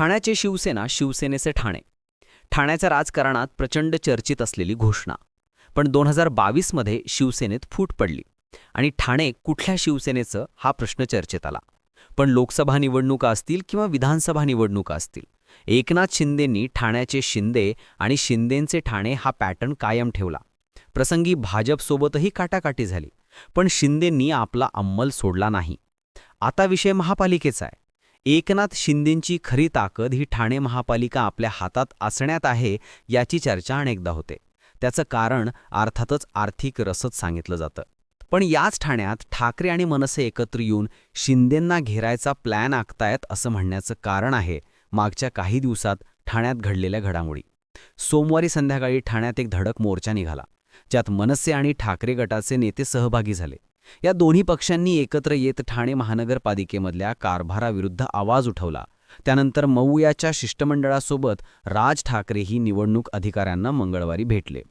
ठाण्याचे शिवसेना शिवसेनेचे ठाणे. ठाण्याच्या राजकारणात प्रचंड चर्चित असलेली घोषणा. पण दोन हजार बावीसमध्ये शिवसेनेत फूट पडली. आणि ठाणे कुठल्या शिवसेनेचं हा प्रश्न चर्चेत आला. पण लोकसभा निवडणुका असतील किंवा विधानसभा निवडणुका असतील एकनाथ शिंदेंनी ठाण्याचे शिंदे आणि शिंदेंचे ठाणे हा पॅटर्न कायम ठेवला. प्रसंगी भाजपसोबतही काटाकाटी झाली. पण शिंदेंनी आपला अंमल सोडला नाही. आता विषय महापालिकेचा आहे. एकनाथ शिंदेंची खरी ताकद ही ठाणे महापालिका आपल्या हातात असण्यात आहे याची चर्चा अनेकदा होते. त्याचं कारण अर्थातच आर्थिक रसद सांगितलं जातं. पण याच ठाण्यात ठाकरे आणि मनसे एकत्र येऊन शिंदेंना घेरायचा प्लॅन आखतायत असं म्हणण्याचं कारण आहे मागच्या काही दिवसात ठाण्यात घडलेल्या घडामोडी. सोमवारी संध्याकाळी ठाण्यात एक धडक मोर्चा निघाला. ज्यात मनसे आणि ठाकरे गटाचे नेते सहभागी झाले. या दोन्ही पक्षांनी एकत्र येत ठाणे महानगरपालिकेमधल्या कारभाराविरुद्ध आवाज उठवला. त्यानंतर मऊयाच्या शिष्टमंडळासोबत राज ठाकरेही निवडणूक अधिकाऱ्यांना मंगळवारी भेटले.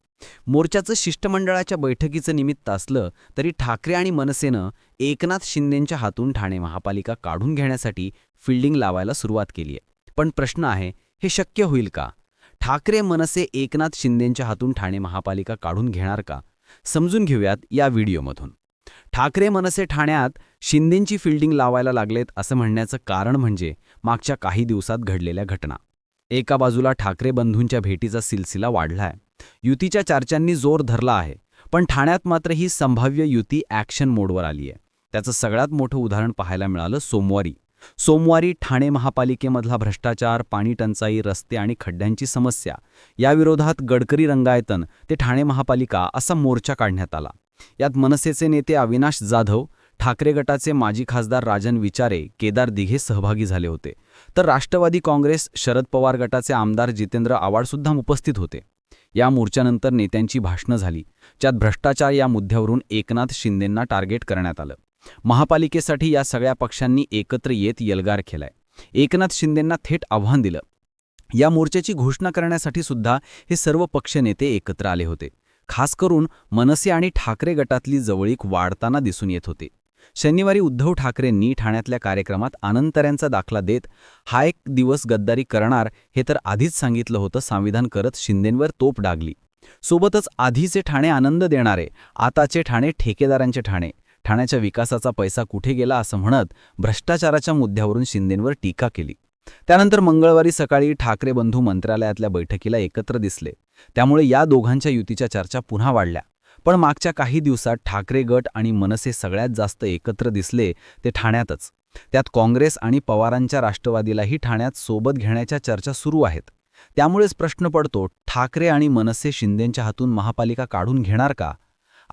मोर्चाचं शिष्टमंडळाच्या बैठकीचं निमित्त असलं तरी ठाकरे आणि मनसेनं एकनाथ शिंदेंच्या हातून ठाणे महापालिका काढून घेण्यासाठी फिल्डिंग लावायला सुरुवात केली आहे. पण प्रश्न आहे हे शक्य होईल का? ठाकरे मनसे एकनाथ शिंदेंच्या हातून ठाणे महापालिका काढून घेणार का? समजून घेऊयात या व्हिडिओमधून. ठाकरे मनसे ठाण्यात शिंदेंची फिल्डिंग लावायला लागलेत असं म्हणण्याचं कारण म्हणजे मागच्या काही दिवसात घडलेल्या घटना. एका बाजूला ठाकरे बंधूंच्या भेटीचा सिलसिला वाढलाय. युतीच्या चर्चांनी जोर धरला आहे पण ठाण्यात मात्र ही संभाव्य युती ॲक्शन मोडवर आली आहे त्याचं सगळ्यात मोठं उदाहरण पाहायला मिळालं सोमवारी. सोमवारी ठाणे महापालिकेमधला भ्रष्टाचार पाणी टंचाई रस्ते आणि खड्ड्यांची समस्या याविरोधात गडकरी रंगायतन ते ठाणे महापालिका असा मोर्चा काढण्यात आला. यात मनसेचे नेते अविनाश जाधव ठाकरे गटाचे माजी खासदार राजन विचारे केदार दिघे सहभागी झाले होते. तर राष्ट्रवादी काँग्रेस शरद पवार गटाचे आमदार जितेंद्र आवाडसुद्धा उपस्थित होते. या मोर्चानंतर नेत्यांची भाषणं झाली ज्यात भ्रष्टाचार या मुद्द्यावरून एकनाथ शिंदेंना टार्गेट करण्यात आलं. महापालिकेसाठी या सगळ्या पक्षांनी एकत्र येत यलगार केलाय. एकनाथ शिंदेंना थेट आव्हान दिलं. या मोर्चाची घोषणा करण्यासाठी सुद्धा हे सर्व पक्षनेते एकत्र आले होते. खास करून मनसे आणि ठाकरे गटातली जवळीक वाढताना दिसून येत होते. शनिवारी उद्धव ठाकरेंनी ठाण्यातल्या कार्यक्रमात आनंतऱ्यांचा दाखला देत हा एक दिवस गद्दारी करणार हे तर आधीच सांगितलं होतं संविधान करत शिंदेंवर तोप डागली. सोबतच आधीचे ठाणे आनंद देणारे आताचे ठाणे ठेकेदारांचे ठाणे. ठाण्याच्या विकासाचा पैसा कुठे गेला असं म्हणत भ्रष्टाचाराच्या मुद्द्यावरून शिंदेंवर टीका केली. त्यानंतर मंगळवारी सकाळी ठाकरे बंधू मंत्रालयातल्या बैठकीला एकत्र दिसले. त्यामुळे या दोघांच्या युतीच्या चर्चा पुन्हा वाढल्या. पण मागच्या काही दिवसात ठाकरे गट आणि मनसे सगळ्यात जास्त एकत्र दिसले ते ठाण्यातच. त्यात काँग्रेस आणि पवारांच्या राष्ट्रवादीलाही ठाण्यात सोबत घेण्याच्या चर्चा सुरू आहेत. त्यामुळेच प्रश्न पडतो ठाकरे आणि मनसे शिंदेंच्या हातून महापालिका काढून घेणार का?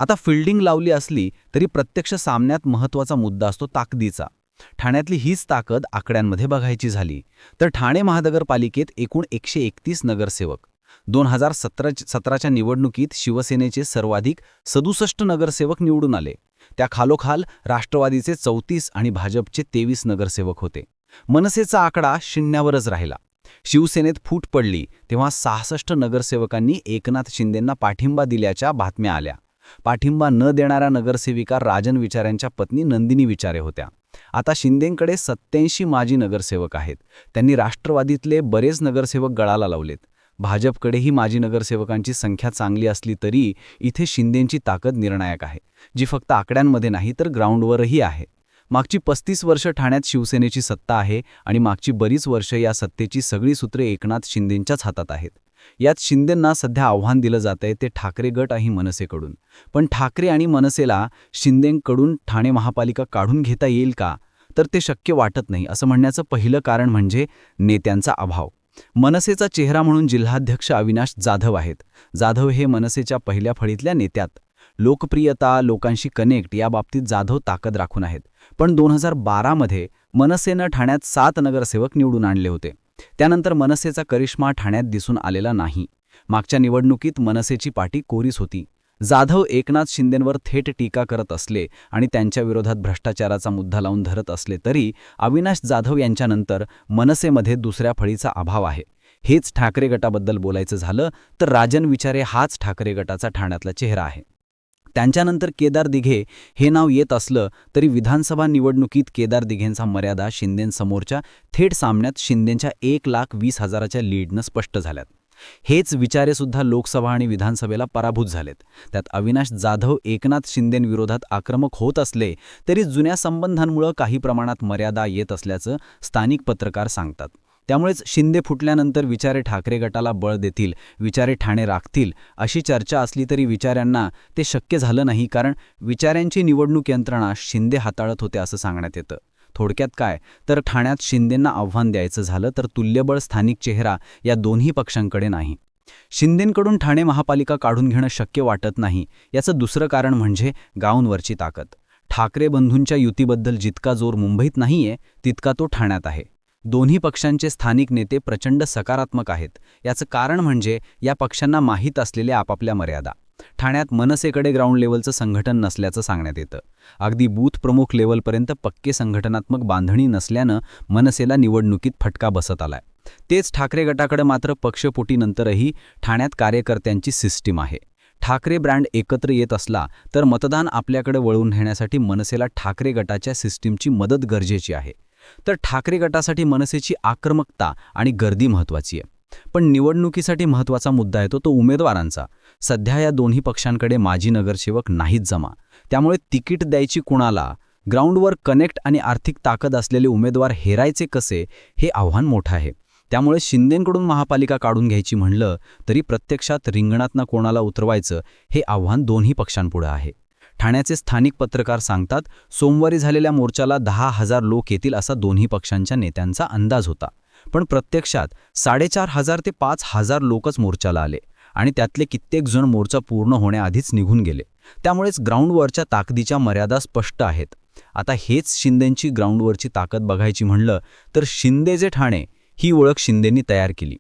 आता फिल्डिंग लावली असली तरी प्रत्यक्ष सामन्यात महत्त्वाचा मुद्दा असतो ताकदीचा. ठाण्यातली हीच ताकद आकड्यांमध्ये बघायची झाली. तर ठाणे महानगरपालिकेत एकूण एकशे एकतीस नगरसेवक. दोन हजार सतरा सतराच्या निवडणुकीत शिवसेनेचे सर्वाधिक सदुसष्ट नगरसेवक निवडून आले. त्या खालोखाल राष्ट्रवादीचे चौतीस आणि भाजपचे तेवीस नगरसेवक होते. मनसेचा आकडा शून्यावरच राहिला. शिवसेनेत फूट पडली तेव्हा सहासष्ट नगरसेवकांनी एकनाथ शिंदेंना पाठिंबा दिल्याच्या बातम्या आल्या. पाठिंबा न देणाऱ्या नगरसेविका राजन विचाऱ्यांच्या पत्नी नंदिनी विचारे होत्या. आता शिंदेंकडे सत्याऐंशी माजी नगरसेवक आहेत. त्यांनी राष्ट्रवादीतले बरेच नगरसेवक गळाला लावलेत. भाजपकडेही माजी नगरसेवकांची संख्या चांगली असली तरी इथे शिंदेंची ताकद निर्णायक आहे. जी फक्त आकड्यांमध्ये नाही तर ग्राउंडवरही आहे. मागची पस्तीस वर्ष ठाण्यात शिवसेनेची सत्ता आहे आणि मागची बरीच वर्ष या सत्तेची सगळी सूत्रे एकनाथ शिंदेंच्याच हातात आहेत. यात शिंदेंना सध्या आव्हान दिलं जातंय ते ठाकरे गट आणि मनसेकडून. पण ठाकरे आणि मनसेला शिंदेंकडून ठाणे महापालिका काढून घेता येईल का? तर ते शक्य वाटत नाही असं म्हणण्याचं पहिलं कारण म्हणजे नेत्यांचा अभाव. मनसेचा चेहरा म्हणून जिल्हाध्यक्ष अविनाश जाधव आहेत. जाधव हे मनसेच्या पहिल्या फळीतल्या नेत्यात. लोकप्रियता लोकांशी कनेक्ट या बाबतीत जाधव ताकद राखून आहेत. पण दोन हजार बारामध्ये मनसेनं ठाण्यात सात नगरसेवक निवडून आणले होते. त्यानंतर मनसेचा करिश्मा ठाण्यात दिसून आलेला नाही. मागच्या निवडणुकीत मनसेची पाठी कोरीस होती. जाधव एकनाथ शिंदेंवर थेट टीका करत असले आणि त्यांच्याविरोधात भ्रष्टाचाराचा मुद्दा लावून धरत असले तरी अविनाश जाधव यांच्यानंतर मनसेमध्ये दुसऱ्या फळीचा अभाव आहे. हेच ठाकरे गटाबद्दल बोलायचं झालं तर राजन विचारे हाच ठाकरे गटाचा ठाण्यातला चेहरा आहे. त्यांच्यानंतर केदार दिघे हे नाव येत असलं तरी विधानसभा निवडणुकीत केदार दिघेंचा मर्यादा शिंदेंसमोरच्या थेट सामन्यात शिंदेंच्या एक लाख वीस हजाराच्या लीडनं स्पष्ट झाल्यात. हेच विचारेसुद्धा लोकसभा आणि विधानसभेला पराभूत झालेत. त्यात अविनाश जाधव एकनाथ शिंदेंविरोधात आक्रमक होत असले तरी जुन्या संबंधांमुळं काही प्रमाणात मर्यादा येत असल्याचं स्थानिक पत्रकार सांगतात. त्यामुळेच शिंदे फुटल्यानंतर विचारे ठाकरे गटाला बळ देतील विचारे ठाणे राखतील अशी चर्चा असली तरी विचाऱ्यांना ते शक्य झालं नाही कारण विचाऱ्यांची निवडणूक यंत्रणा शिंदे हाताळत होते असं सांगण्यात येतं. थोडक्यात काय? तर ठाण्यात शिंदेंना आव्हान द्यायचं झालं तर तुल्यबळ स्थानिक चेहरा या दोन्ही पक्षांकडे नाही. शिंदेंकडून ठाणे महापालिका काढून घेणं शक्य वाटत नाही याचं दुसरं कारण म्हणजे गाऊनवरची ताकद. ठाकरे बंधूंच्या युतीबद्दल जितका जोर मुंबईत नाहीये तितका तो ठाण्यात आहे. दोन्ही पक्षांचे स्थानिक नेते प्रचंड सकारात्मक आहेत. याचं कारण म्हणजे या पक्षांना माहीत असलेल्या आपापल्या मर्यादा. ठाण्यात मनसेकडे ग्राउंड लेवलचं संघटन नसल्याचं सांगण्यात येतं. अगदी बूथ प्रमुख लेवलपर्यंत पक्के संघटनात्मक बांधणी नसल्यानं मनसेला निवडणुकीत फटका बसत आलाय. तेच ठाकरे गटाकडे मात्र पक्षपोटीनंतरही ठाण्यात कार्यकर्त्यांची सिस्टीम आहे. ठाकरे ब्रँड एकत्र येत असला तर मतदान आपल्याकडे वळवून नेण्यासाठी मनसेला ठाकरे गटाच्या सिस्टीमची मदत गरजेची आहे. तर ठाकरे गटासाठी मनसेची आक्रमकता आणि गर्दी महत्त्वाची आहे. पण निवडणुकीसाठी महत्त्वाचा मुद्दा येतो तो उमेदवारांचा. सध्या या दोन्ही पक्षांकडे माजी नगरसेवक नाहीत जमा. त्यामुळे तिकीट द्यायची कुणाला ग्राउंडवर कनेक्ट आणि आर्थिक ताकद असलेले उमेदवार हेरायचे कसे हे आव्हान मोठं आहे. त्यामुळे शिंदेंकडून महापालिका काढून घ्यायची म्हणलं तरी प्रत्यक्षात रिंगणातनं कोणाला उतरवायचं हे आव्हान दोन्ही पक्षांपुढं आहे. ठाण्याचे स्थानिक पत्रकार सांगतात सोमवारी झालेल्या मोर्चाला दहा हजार लोक येतील असा दोन्ही पक्षांच्या नेत्यांचा अंदाज होता. पण प्रत्यक्षात साडेचार हजार ते पाच हजार लोकच मोर्चाला आले आणि त्यातले कित्येक जण मोर्चा पूर्ण होण्याआधीच निघून गेले. त्यामुळेच ग्राउंडवरच्या ताकदीच्या मर्यादा स्पष्ट आहेत. आता हेच शिंदेंची ग्राउंडवरची ताकद बघायची म्हणलं तर शिंदे जे ठाणे ही ओळख शिंदेंनी तयार केली.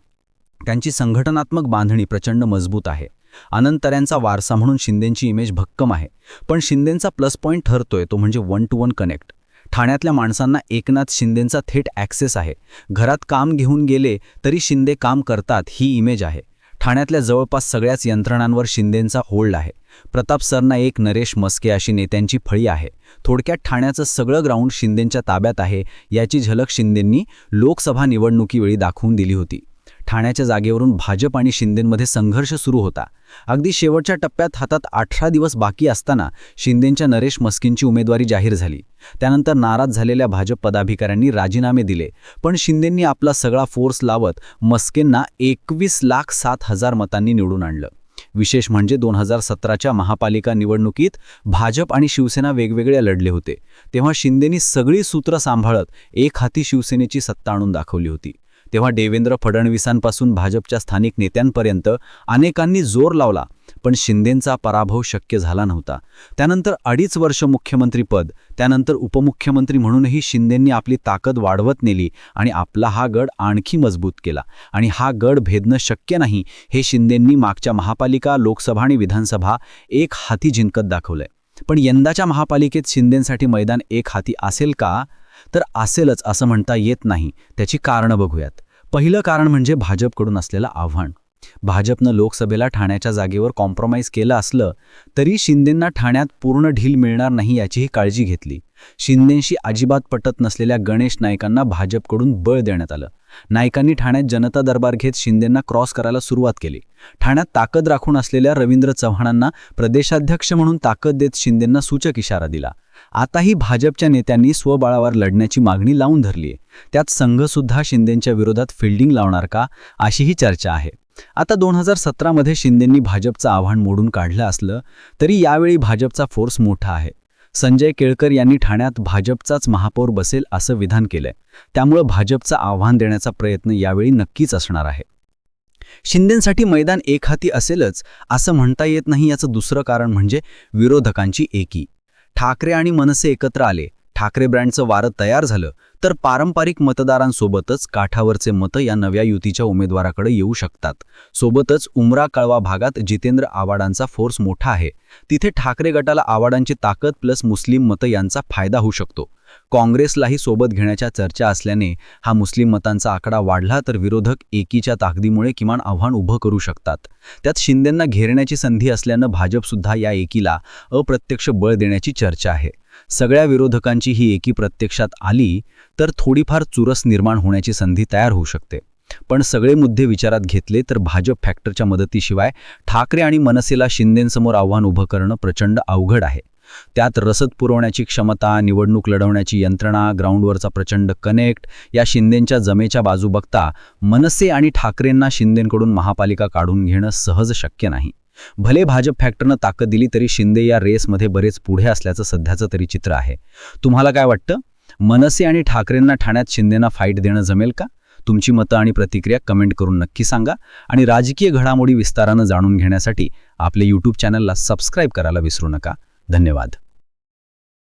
त्यांची संघटनात्मक बांधणी प्रचंड मजबूत आहे. अनंतऱ्यांचा वारसा म्हणून शिंदेंची इमेज भक्कम आहे. पण शिंदेंचा प्लस पॉईंट ठरतोय तो म्हणजे वन टू वन कनेक्ट. ठाण्यातल्या माणसांना एकनाथ शिंदेंचा थेट ॲक्सेस आहे. घरात काम घेऊन गेले तरी शिंदे काम करतात ही इमेज आहे. ठाण्यातल्या जवळपास सगळ्याच यंत्रणांवर शिंदेंचा होल्ड आहे. प्रताप सरना एक नरेश मस्के अशी नेत्यांची फळी आहे. थोडक्यात ठाण्याचं सगळं ग्राउंड शिंदेंच्या ताब्यात आहे याची झलक शिंदेंनी लोकसभा निवडणुकीवेळी दाखवून दिली होती. ठाण्याच्या जागेवरून भाजप आणि शिंदेंमध्ये संघर्ष सुरू होता. अगदी शेवटच्या टप्प्यात हातात अठरा दिवस बाकी असताना शिंदेंच्या नरेश मस्किनची उमेदवारी जाहीर झाली. त्यानंतर नाराज झालेल्या भाजप पदाधिकाऱ्यांनी राजीनामे दिले. पण शिंदेंनी आपला सगळा फोर्स लावत मस्केंना एकवीस लाख सात हजार मतांनी निवडून आणलं. विशेष म्हणजे दोन हजार सतराच्या महापालिका निवडणुकीत भाजप आणि शिवसेना वेगवेगळ्या लढले होते. तेव्हा शिंदेनी सगळी सूत्र सांभाळत एक हाती शिवसेनेची सत्ता आणून दाखवली होती. तेव्हा देवेंद्र फडणवीसांपासून भाजपच्या स्थानिक नेत्यांपर्यंत अनेकांनी जोर लावला पण शिंदेंचा पराभव शक्य झाला नव्हता. त्यानंतर अडीच वर्ष मुख्यमंत्रीपद त्यानंतर उपमुख्यमंत्री म्हणूनही शिंदेंनी आपली ताकद वाढवत नेली आणि आपला हा गड आणखी मजबूत केला. आणि हा गड भेदणं शक्य नाही हे शिंदेंनी मागच्या महापालिका लोकसभा आणि विधानसभा एक हाती जिंकत दाखवलंय. पण यंदाच्या महापालिकेत शिंदेंसाठी मैदान एक हाती असेल का? तर असेलच असं म्हणता येत नाही. त्याची कारणं बघूयात. पहिलं कारण म्हणजे भाजपकडून असलेलं आव्हान. भाजपनं लोकसभेला ठाण्याच्या जागेवर कॉम्प्रोमाइज केलं असलं तरी शिंदेंना ठाण्यात पूर्ण ढील मिळणार नाही याचीही काळजी घेतली. शिंदेंशी अजिबात पटत नसलेल्या गणेश नाईकांना भाजपकडून बळ देण्यात आलं. नाईकांनी ठाण्यात जनता दरबार घेत शिंदेंना क्रॉस करायला सुरुवात केली. ठाण्यात ताकद राखून असलेल्या रवींद्र चव्हाणांना प्रदेशाध्यक्ष म्हणून ताकद देत शिंदेंना सूचक इशारा दिला. आताही भाजपच्या नेत्यांनी स्वबळावर लढण्याची मागणी लावून धरली आहे त्यात संघसुद्धा शिंदेंच्या विरोधात फिल्डिंग लावणार का अशीही चर्चा आहे. आता दोन हजार सतरामध्ये शिंदेंनी भाजपचं आव्हान मोडून काढलं असलं तरी यावेळी भाजपचा फोर्स मोठा आहे. संजय केळकर यांनी ठाण्यात भाजपचाच महापौर बसेल असं विधान केलंय. त्यामुळं भाजपचं आव्हान देण्याचा प्रयत्न यावेळी नक्कीच असणार आहे. शिंदेंसाठी मैदान एकहाती असेलच असं म्हणता येत नाही याचं दुसरं कारण म्हणजे विरोधकांची एकी. ठाकरे आणि मनसे एकत्र आले. ठाकरे ब्रँडचं वारं तयार झालं. तर पारंपरिक मतदारांसोबतच काठावरचे मतं या नव्या युतीच्या उमेदवाराकडे येऊ शकतात. सोबतच उमरा कळवा भागात जितेंद्र आवाडांचा फोर्स मोठा आहे. तिथे ठाकरे गटाला आवाडांची ताकद प्लस मुस्लिम मतं यांचा फायदा होऊ शकतो. काँग्रेसलाही सोबत घेण्याच्या चर्चा असल्याने हा मुस्लिम मतांचा आकडा वाढला तर विरोधक एकीच्या ताकदीमुळे किमान आव्हान उभं करू शकतात. त्यात शिंदेंना घेरण्याची संधी असल्यानं भाजपसुद्धा या एकीला अप्रत्यक्ष बळ देण्याची चर्चा आहे. सगळ्या विरोधकांची ही एकी प्रत्यक्षात आली तर थोडीफार चुरस निर्माण होण्याची संधी तयार होऊ शकते. पण सगळे मुद्दे विचारात घेतले तर भाजप फॅक्टरच्या मदतीशिवाय ठाकरे आणि मनसेला शिंदेंसमोर आव्हान उभं करणं प्रचंड अवघड आहे. त्यात रसद पुरवण्याची क्षमता निवडणूक लढवण्याची यंत्रणा ग्राउंडवरचा प्रचंड कनेक्ट या शिंदेंच्या जमेच्या बाजू बघता मनसे आणि ठाकरेंना शिंदेंकडून महापालिका काढून घेणं सहज शक्य नाही. भले भाजप फॅक्टरनं ताकद दिली तरी शिंदे या रेसमध्ये बरेच पुढे असल्याचं सध्याचं तरी चित्र आहे. तुम्हाला काय वाटतं? मनसे आणि ठाकरेंना ठाण्यात शिंदेंना फाईट देणं जमेल का? तुमची मतं आणि प्रतिक्रिया कमेंट करून नक्की सांगा आणि राजकीय घडामोडी विस्तारानं जाणून घेण्यासाठी आपले यूट्यूब चॅनलला सबस्क्राईब करायला विसरू नका. धन्यवाद.